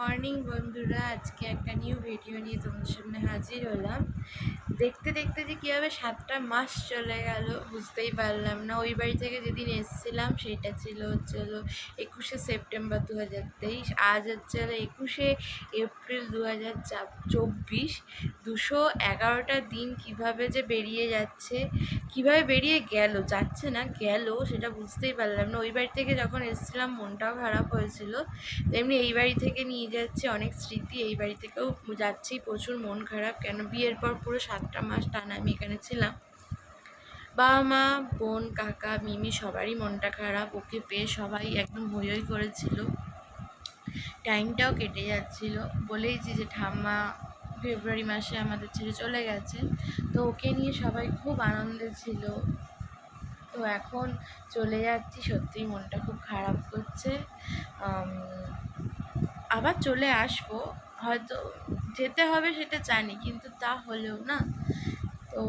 Morning বন্ধুরা, আজকে একটা নিউ ভিডিও নিয়ে তোমাদের সামনে হাজির হলাম। দেখতে দেখতে যে কীভাবে সাতটা মাস চলে গেল, বুঝতেই পারলাম না। ওই বাড়ি থেকে যেদিন এসেছিলাম, সেটা ছিল হচ্ছে হলো একুশে সেপ্টেম্বর দু হাজার তেইশ, আজ হচ্ছে হলো একুশে এপ্রিল দু হাজার চব্বিশ। দুশো এগারোটা দিন কীভাবে যে বেরিয়ে যাচ্ছে, কীভাবে বেরিয়ে গেল, যাচ্ছে না, গেল, সেটা বুঝতেই পারলাম না। ওই বাড়ি থেকে যখন এসেছিলাম, মনটাও খারাপ হয়েছিল। তেমনি এই বাড়ি থেকে নিয়ে যাচ্ছে, অনেক স্মৃতি এই বাড়ি থেকেও যাচ্ছি প্রচুর মন খারাপ। কেন? বিয়ের পর পুরো সাতটা মাস টানা আমি এখানে ছিলাম। বাবা মা বোন, কাকা, মিমি সবারই মনটা খারাপ, ওকে পেয়ে সবাই একদম হই হই করেছিল। টাইমটাও কেটে যাচ্ছিল। বলেইছি যে, ঠাম্মা, ফেব্রুয়ারি মাসে আমাদের ছেড়ে চলে গেছে। তো ওকে নিয়ে সবাই খুব আনন্দে ছিল। তো এখন চলে যাচ্ছি, সত্যিই মনটা খুব খারাপ করছে। আবার চলে আসব। হয়তো যেতে হবে সেটা জানি, কিন্তু তা হলেও না। তো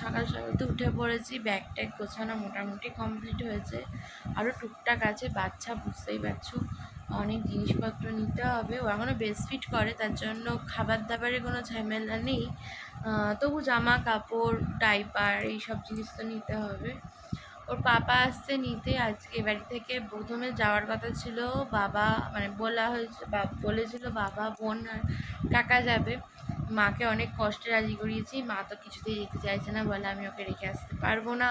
সকাল সকাল তো উঠে পড়েছি ব্যাগ ট্যাগ গোছানো মোটামুটি কমপ্লিট হয়েছে। আরও টুকটাক আছে, বাচ্চা বুঝতেই পারছ। অনেক জিনিসপত্র নিতে হবে। ও এখনও ফিট করে, তার জন্য খাবার দাবারের কোনো ঝামেলা নেই। তবু জামা কাপড় ডাইপার এইসব জিনিস তো নিতে হবে। ওর পাপা আসছে নিতে আজকে বাড়ি থেকে। প্রথমে যাওয়ার কথা ছিল, বাবা মানে বলা হয়েছে বলেছিল বাবা, বোন আর কাকা যাবে। মাকে অনেক কষ্টে রাজি করিয়েছি, মা তো কিছুতেই যেতে চাইছে না বলে আমি ওকে রেখে আসতে পারব না।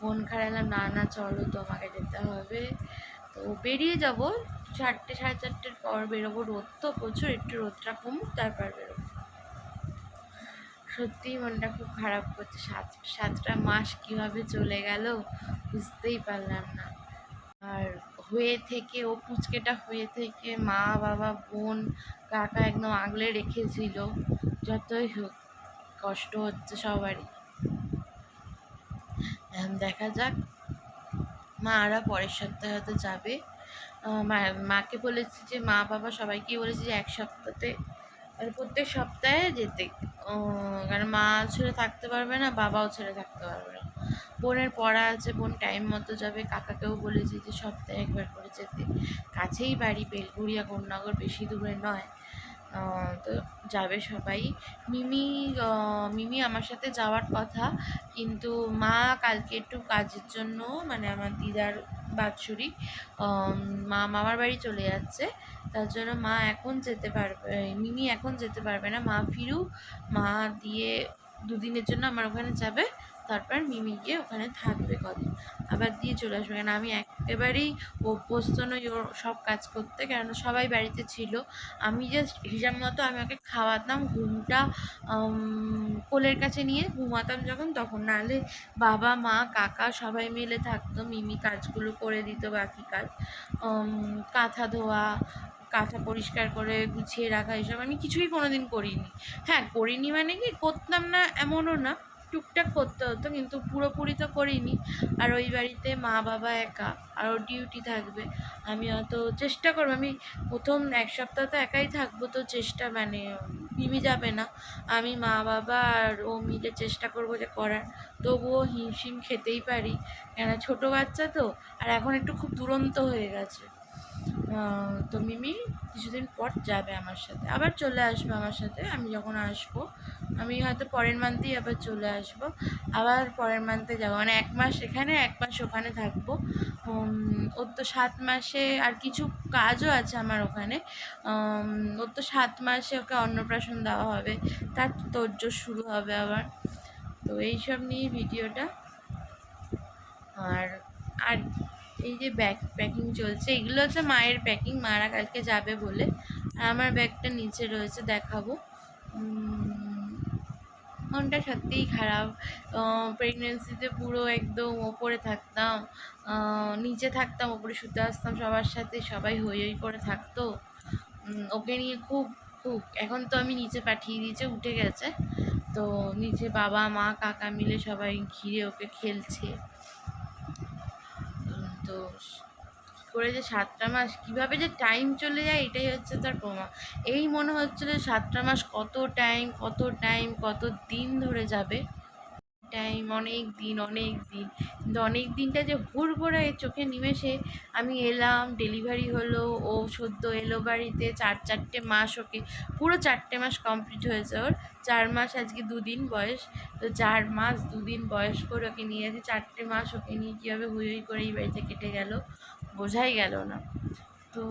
বোন খারালাম না না, চলো তোমাকে যেতে হবে। তো বেরিয়ে যাব চারটে সাড়ে চারটের পর বেরোবো। রোদ তো প্রচুর, একটু রোদটা কমুক, তারপর বেরোবো। সত্যিই মনটা খুব খারাপ করছে। সাত, সাতটা মাস কীভাবে চলে গেল বুঝতেই পারলাম না। আর হয়ে থেকে, ও পুচকেটা হয়ে থেকে মা, বাবা, বোন, কাকা একদম আগলে রেখেছিল। যতই হোক, কষ্ট হচ্ছে সবারই। দেখা যাক, মা আরা পরের সপ্তাহে হয়তো যাবে। মাকে বলেছি যে, মা, বাবা সবাইকেই বলেছি যে, এক সপ্তাহতে প্রত্যেক সপ্তাহে যেতে। কারণ মা ছেড়ে থাকতে পারবে না, বাবাও ছেড়ে থাকতে পারবে না। বোনের পড়া আছে, বোন টাইম মতো যাবে। কাকাকেও বলেছি যে সপ্তাহে একবার করে যেতে। কাছেই বাড়ি, বেলগুড়িয়া কন্যাগর বেশি দূরে নয়। তো যাবে সবাই। মিমি মিমি আমার সাথে যাওয়ার কথা, কিন্তু মা কালকে একটু কাজের জন্য মানে আমার দিদার বাৎসরিক মা মামার বাড়ি চলে যাচ্ছে। তার জন্য মা এখন যেতে পারবে মিমি এখন যেতে পারবে না। মা ফিরুক, মা দিয়ে দুদিনের জন্য আমার ওখানে যাবে। তারপর মিমি গিয়ে ওখানে থাকবে কদিন। আবার দিয়ে চলে আসবে। কেন আমি একেবারেই অভ্যস্ত নই ওর সব কাজ করতে। কেন সবাই বাড়িতে ছিল। আমি জাস্ট হিসাব মতো আমি ওকে খাওয়াতাম, ঘুমটা কোলের কাছে নিয়ে ঘুমাতাম যখন। তখন নাহলে বাবা, মা, কাকা সবাই মিলে থাকতো। মিমি কাজগুলো করে দিত, বাকি কাজ। কাঁথা ধোয়া, কাঁথা পরিষ্কার করে গুছিয়ে রাখা, এসব আমি কিছুই কোনো দিন করিনি। হ্যাঁ করিনি মানে কি? করতাম না এমনও না। টুকটাক করতে হতো, কিন্তু পুরোপুরি তো করিনি। আর ওই বাড়িতে মা বাবা একা, আরও ডিউটি থাকবে। আমি অত চেষ্টা করব, আমি প্রথম এক সপ্তাহ তো একাই থাকব, তো চেষ্টা মানে মিমি যাবে না। আমি মা বাবা আর ও মিলে চেষ্টা করব যে করার। তবুও হিমশিম খেতেই পারি। কেন ছোটো বাচ্চা তো, আর এখন একটু খুব দুরন্ত হয়ে গেছে। তো মিমি কিছুদিন পর যাবে আমার সাথে। আবার চলে আসবে আমার সাথে, আমি যখন আসব, আমি হয়তো পরের মান্থেই আবার চলে আসব। আবার পরের মান্থে যাব। মানে এক মাস এখানে, এক মাস ওখানে থাকব। ওর তো সাত মাসে আর কিছু কাজও আছে আমার ওখানে। ওর তো সাত মাসে ওকে অন্নপ্রাশন দেওয়া হবে। তার তোরজোর শুরু হবে আবার। তো এইসব নিয়ে ভিডিওটা। আর আর এই যে ব্যাগ প্যাকিং চলছে, এগুলো হচ্ছে মায়ের প্যাকিং মারা কালকে যাবে বলে। আর আমার ব্যাগটা নিচে রয়েছে, দেখাবো। মনটা সত্যিই খারাপ। প্রেগনেন্সিতে পুরো একদম ওপরে থাকতাম। নিচে থাকতাম, ওপরে শুতে আসতাম সবার সাথে, সবাই হই হই করে থাকতো। ওকে নিয়ে খুব খুব, এখন তো আমি নিচে পাঠিয়ে দিয়েছে, উঠে গেছে। তো নিচে বাবা, মা, কাকা মিলে সবাই ঘিরে ওকে খেলছে। তো করে যে সাতটা মাস, কীভাবে যে টাইম চলে যায় এটাই হচ্ছে তার প্রমাণ। এই মনে হচ্ছে যে সাতটা মাস কত টাইম কত টাইম কত দিন ধরে যাবে। টাইম অনেক দিন অনেক দিন। কিন্তু অনেক দিনটা যে ভোর ভোরে চোখে নিমেষে আমি এলাম ডেলিভারি হলো ও সদ্য এলো বাড়িতে, চার, চারটে মাস ওকে, পুরো চারটে মাস কমপ্লিট হয়েছে ওর। চার মাস আজকে দুদিন বয়স, তো চার মাস দুদিন বয়স করে ওকে নিয়ে গেছে, চারটে মাস ওকে নিয়ে কীভাবে হুই হুই করে এই বাড়িতে কেটে গেল, বোঝাই গেল না। তো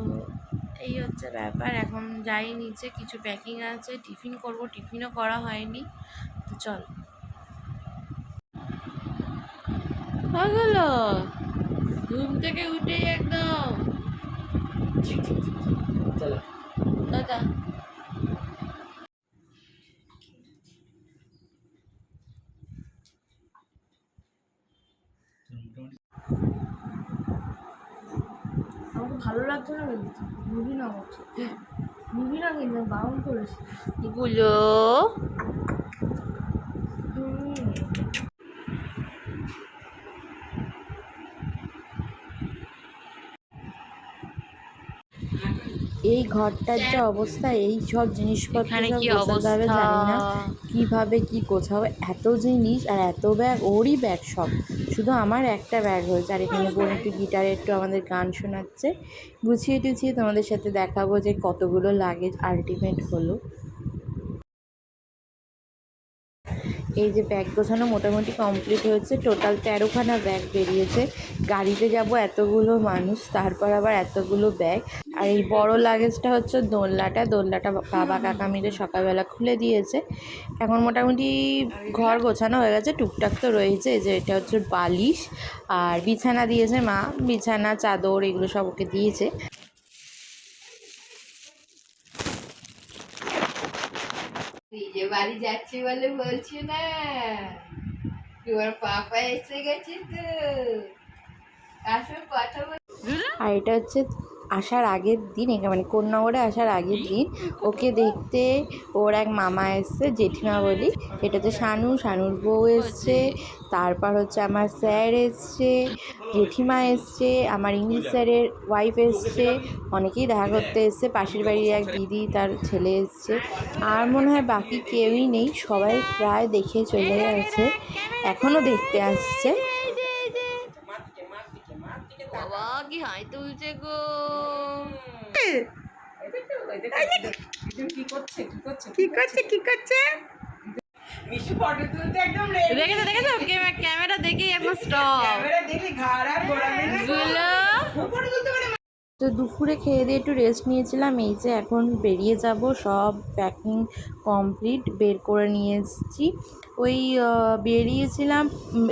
এই হচ্ছে ব্যাপার, এখন যাই নিচে, কিছু প্যাকিং আছে, টিফিন করব, টিফিনও করা হয়নি। তো চল। হলো ঘুম থেকে উঠে একদম। দাদা আমাকে ভালো লাগছে না কিন্তু? মুভি না করছে মুভি না কিন্তু বারণ করেছে। গুলো এই ঘরটার যা অবস্থা এই সব জিনিসপত্র গোছাতে জানি না। কীভাবে কি গোছাবো? এত জিনিস আর এত ব্যাগ ওরই ব্যাগ সব। শুধু আমার একটা ব্যাগ হয়েছে আর এখানে বোন একটু গিটারে একটু আমাদের গান শোনাচ্ছে। গুছিয়ে টুছিয়ে তোমাদের সাথে দেখাবো যে কতগুলো লাগেজ আলটিমেট হলো। এই যে ব্যাগ গোছানো মোটামুটি কমপ্লিট হয়েছে। টোটাল তেরোখানা ব্যাগ বেরিয়েছে। গাড়িতে যাব এতগুলো মানুষ তারপর আবার এতগুলো ব্যাগ। আর এই বড় লাগেজটা হচ্ছে দোলনাটা। দোলনাটা বাবা কাকা মিলে সকালবেলা খুলে দিয়েছে। এখন মোটামুটি ঘর গোছানো হয়ে গেছে টুকটাক তো রয়েছে। যে এটা হচ্ছে বালিশ আর বিছানা দিয়েছে মা। বিছানা চাদর এগুলো সব ওকে দিয়েছে। নিজে বাড়ি যাচ্ছি বলে বলছি না। তোমার পাপা এসে গেছে তো। তার কথা আর এটা হচ্ছে আসার আগের দিন মানে কন্যাগড়ে আসার আগের দিন, ওকে দেখতে ওর এক মামা এসছে, জেঠিমা বলি। এটা হচ্ছে শানু, শানুর বউ এসছে, তারপর হচ্ছে আমার স্যার এসছে, জেঠিমা এসছে, আমার ইংলিশ স্যারের ওয়াইফ এসছে, অনেকেই দেখা করতে এসছে, পাশের বাড়ির এক দিদি, তার ছেলে এসছে। আর মনে হয় বাকি কেউই নেই, সবাই প্রায় দেখে চলে গেছে এখনও দেখতে আসছে। কি হাই তুলছে গো। কি করছে কি করছে? দেখেছ দেখেছ? ক্যামেরা দেখেই এখন স্টপ ক্যামেরা দেখে ঘাড় আর গোড়া তো দুপুরে খেয়ে দিয়ে একটু রেস্ট নিয়েছিলাম। এই যে এখন বেরিয়ে যাব সব প্যাকিং কমপ্লিট বের করে নিয়ে এসেছি। ওই বেরিয়েছিলাম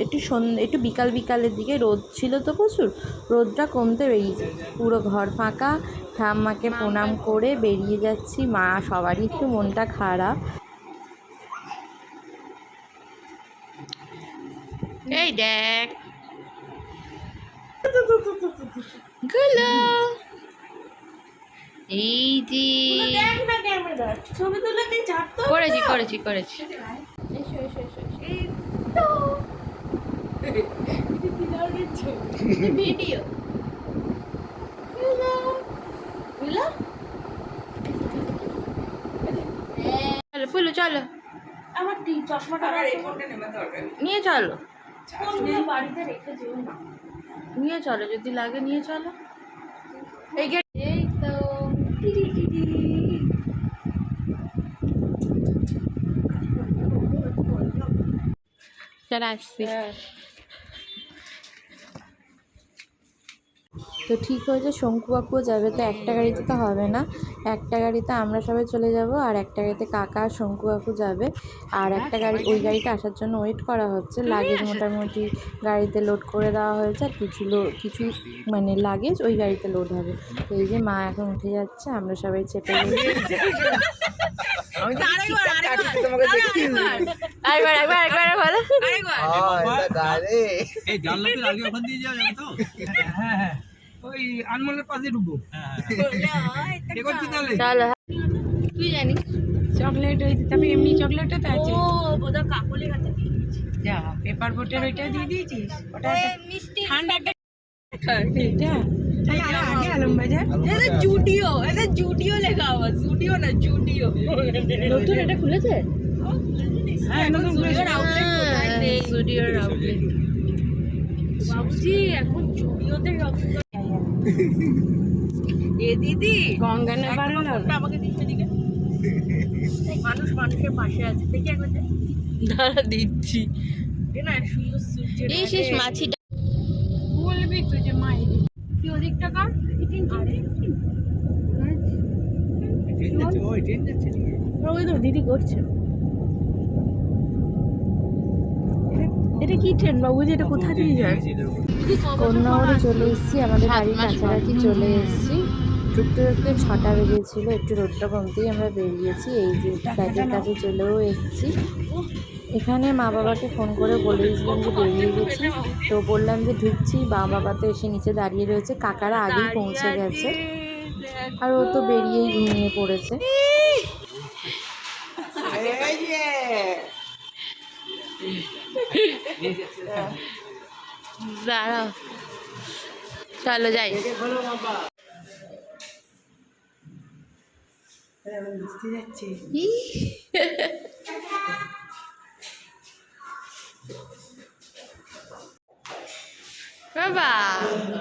একটু সন্ধ্যে একটু বিকাল বিকালের দিকে। রোদ ছিল তো প্রচুর। রোদটা কমতে বেরিয়েছে পুরো ঘর ফাঁকা। ঠাম্মাকে প্রণাম করে বেরিয়ে যাচ্ছি। মা সবারই একটু মনটা খারাপ। এই দেখ। গুলো। এই যে দেখ না ক্যামেরা ছবি তুলে করেছি করেছি করেছি। ভিডিও। চলো ফুলু চলো। আমার টি চশমাটা নিয়ে চলো। বাড়িতে রেখে না। নিয়ে চলো যদি লাগে নিয়ে চলো। এই আসছি তো ঠিক হয়েছে শঙ্কু বাপুও যাবে তো একটা গাড়িতে তো হবে না। একটা গাড়িতে আমরা সবাই চলে যাব আর একটা গাড়িতে কাকা আর শঙ্কু বাপু যাবে। আর একটা গাড়ি ওই গাড়িটা আসার জন্য ওয়েট করা হচ্ছে। লাগেজ মোটামুটি গাড়িতে লোড করে দেওয়া হয়েছে আর কিছু লো- কিছু মানে লাগেজ ওই গাড়িতে লোড হবে। তো এই যে মা এখন উঠে যাচ্ছে আমরা সবাই চেপে গেছি। হ্যাঁ হ্যাঁ। ওই আনমোলের পাশে ঢুকবো এ চলো তুই জানিস? চকলেট ওই তারপরে এমনি চকলেটও তো আছে। ও বোধহয় কাকলি হাতে যা পেপার বোটের ওইটা দিয়ে দিয়েছিস? ওটা মিষ্টি। ঠান্ডা এটা? জুডিও এটা জুডিও লেখা জুডিও না জুডিও। নতুন এটা খুলেছে? হ্যাঁ এখন জুডিওতে এ দিদি গঙ্গা নেবার আমাকে দিচ্ছে দিকে মানুষ মানুষের পাশে আছে। দেখি একবার দাঁড়া দিচ্ছি। এই শেষ মাছিটা। বলবি তুই যে মা কি ওদিকটা কার ওই তো দিদি করছে। এটা- কি ট্রেন বাবুজি এটা কোথা দিয়ে যায়? কন্যাগরে চলে এসেছি আমাদের বাড়ির কাছাকাছি চলে এসেছি। ঢুকতে ঢুকতে ছটা বেজেছিল একটু রোদটা কমতেই আমরা বেরিয়েছি এই যে ফ্ল্যাটের কাছে চলেও এসেছি। এখানে মা বাবাকে ফোন করে বলে দিয়েছিলাম যে বেরিয়ে গেছি। তো বললাম যে ঢুকছি মা বাবা তো এসে নিচে দাঁড়িয়ে রয়েছে কাকারা আগেই পৌঁছে গেছে। আর ও তো বেরিয়েই ঘুমিয়ে পড়েছে। দাঁড়াও। চলো যাই। বাবা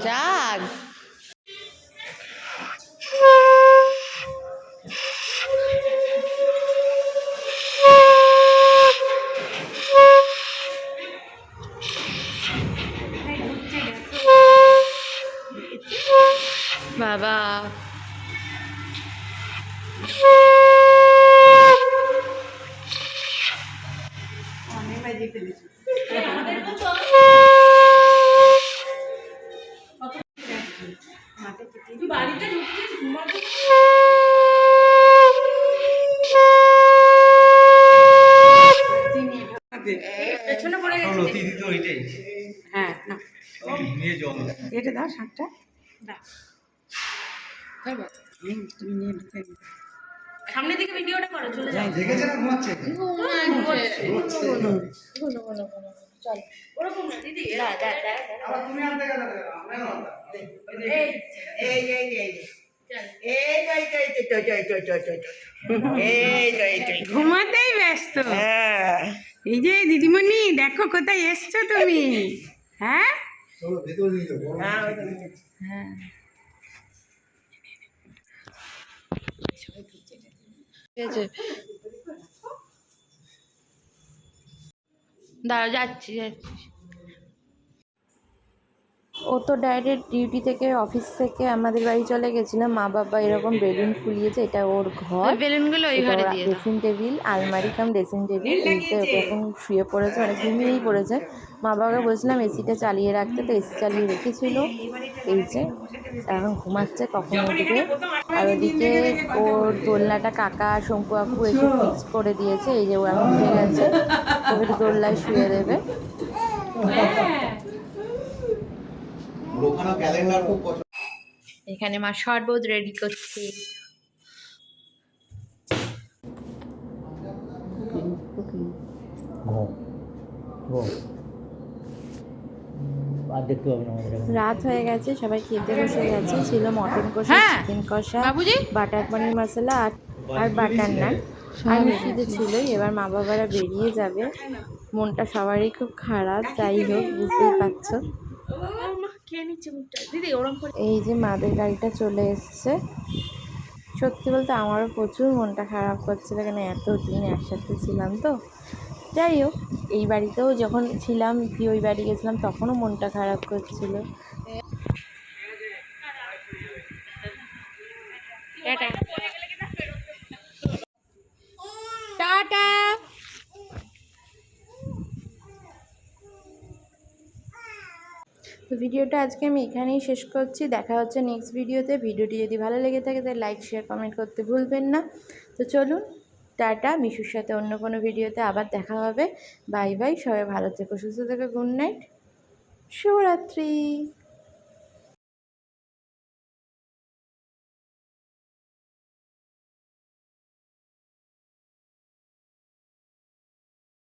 যাক। বাবা ওইটাই। হ্যাঁ না। নিয়ে। এটা দাও শাকটা। সামনে থেকে ভিডিওটা করো চলে যাও। না ঘুমাচ্ছে? ওরকম না দিদি আবার তুমি আনতে গেলে আমরা না। এই। এই এই এই। ঘুমাতেই ব্যস্ত। হ্যাঁ। এই যে দিদিমণি দেখো কোথায় এসছো তুমি। হ্যাঁ? হ্যাঁ, আছে। দাঁড়া যাচ্ছি যাচ্ছি। ও তো ডাইরেক্ট ডিউটি থেকে অফিস থেকে আমাদের বাড়ি চলে গেছিল। মা বাবা এরকম বেলুন ফুলিয়েছে এটা ওর ঘর। বেলুনগুলো ওই ঘরে দিয়ে ড্রেসিং টেবিল আলমারি কাম ড্রেসিং টেবিল ওকে এখন শুয়ে পড়েছে মানে ঘুমিয়েই পড়েছে। মা বাবাকে বলছিলাম এসিটা চালিয়ে রাখতে তো এসি চালিয়ে রেখেছিল। এই যে এখন ঘুমাচ্ছে কখন উঠবে? আর ওদিকে ওর দোলনাটা কাকা শঙ্কু আপু এসে ফিক্স করে দিয়েছে এই যে ও এখন উঠে গেছে। ওকে একটু দোলনায় শুয়ে দেবে। পছন্দ। এখানে মা শরবত রেডি করছে। আর দেখতে পাবে না আমাদের রাত হয়ে গেছে সবাই খেতে বসে গেছে। ছিল মটন কষা হ্যাঁ। চিকেন কষা বাবুজি? বাটার পনির মশলা আর আর বাটার নান আর মিষ্টি তো ছিলই এবার মা বাবারা বেরিয়ে যাবে। মনটা সবারই খুব খারাপ যাই হোক বুঝতেই পারছ। এই যে মাদের গাড়িটা চলে এসছে। সত্যি বলতে আমারও প্রচুর মনটা খারাপ করছিল কেন এত দিন একসাথে ছিলাম তো। যাই হোক এই বাড়িতেও যখন ছিলাম কি ওই বাড়ি গেছিলাম তখনও মনটা খারাপ করছিল। টাটা। তো ভিডিওটা আজকে আমি এখানেই শেষ করছি। দেখা হচ্ছে নেক্সট ভিডিওতে ভিডিওটি যদি ভালো লেগে থাকে তাহলে লাইক শেয়ার কমেন্ট করতে ভুলবেন না। তো চলুন টাটা, মিশুর সাথে অন্য কোনো ভিডিওতে আবার দেখা হবে। বাই বাই, সবাই ভালো থেকো, সুস্থ থেকো, গুড নাইট। শুভরাত্রি।